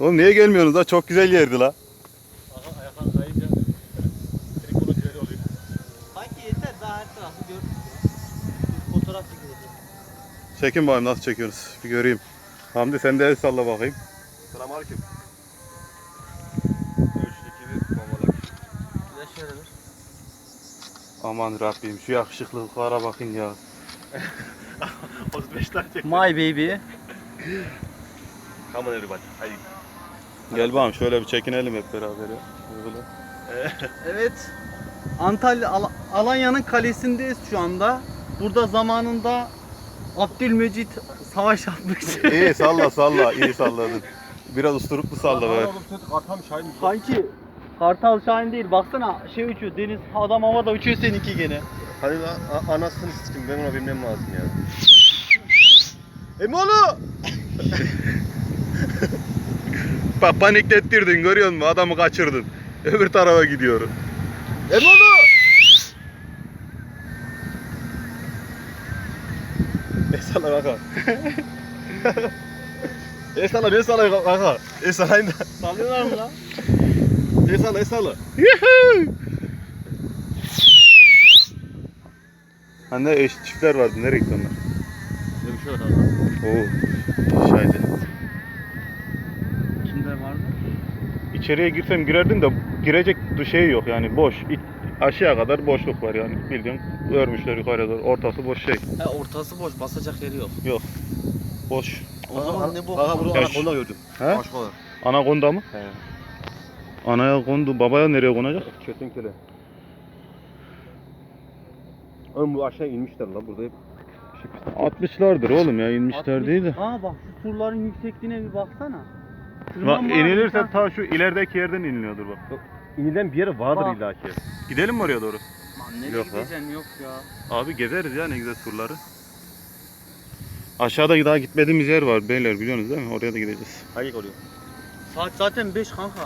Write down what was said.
Oğlum niye gelmiyorsunuz la? Çok güzel yerdi la. Aha ayaklar kayınca tripodun şöyle oluyor. Sanki yeter daha her tarafı. Bir fotoğraf çekileceğiz. Çekin bakayım nasıl çekiyorsunuz. Bir göreyim. Hamdi sen de el salla bakayım. Selamünaleyküm. 3 2 1 bombalar. Bir de şöyle bir. Aman Rabbim şu yakışıklılıklara bakın ya. 35 tane çek. My baby. Come on everybody. Haydi. Gel bakalım şöyle bir çekinelim hep beraber ya. Böyle. Evet. Antalya Al- Alanya'nın kalesindeyiz şu anda. Burada zamanında Abdülmecit savaş yapmıştı. İyi salla salla iyi salladın. Biraz usturuplu salla be. Atam Şahin. Sanki Kartal Şahin değil. Baksana şey uçuyor. Deniz adam havada uçuyor seninki gene. Hadi la a- anasını sikim ben ona bilmem lazım ya. Emolu! Bak paniklettirdin görüyor musun? Adamı kaçırdın. Öbür tarafa gidiyor. Emolu! E sana kaka. e sana ne sana kaka? E sana inda. Sallıyorlar mı lan? E sana e sana. Hani eş çiftler vardı. Nereye gitti onlar? Ne bir şey var. Oo. Şahidi. İçeriye girsem girerdim de girecek şey yok yani boş. İç- aşağıya kadar boşluk var yani bildiğin örmüşler yukarıya doğru. Ortası boş şey. He ortası boş. Basacak yeri yok. Yok. Boş. O zaman ne bu? Kaka burada Ya anakonda gördüm. He? Aşkolar. Anakonda mı? He. Anaya kondu. Babaya nereye konacak? Kertenkele. Oğlum bu aşağı inmişler lan burada hep. Şey pis. 60'lardır oğlum ya inmişler değil de. Aa bak şu surların yüksekliğine bir baksana. Bak, Tırmanma inilirse ta şu ilerideki yerden iniliyordur bak. İnilen bir yer vardır Bak. illa ki. Gidelim mi oraya doğru? Lan nereye Yok ha. gideceksin yok ya. Abi gezeriz ya ne güzel surları. Aşağıda daha gitmediğimiz yer var beyler biliyorsunuz değil mi? Oraya da gideceğiz. Hangi oluyor? Saat zaten 5 kanka.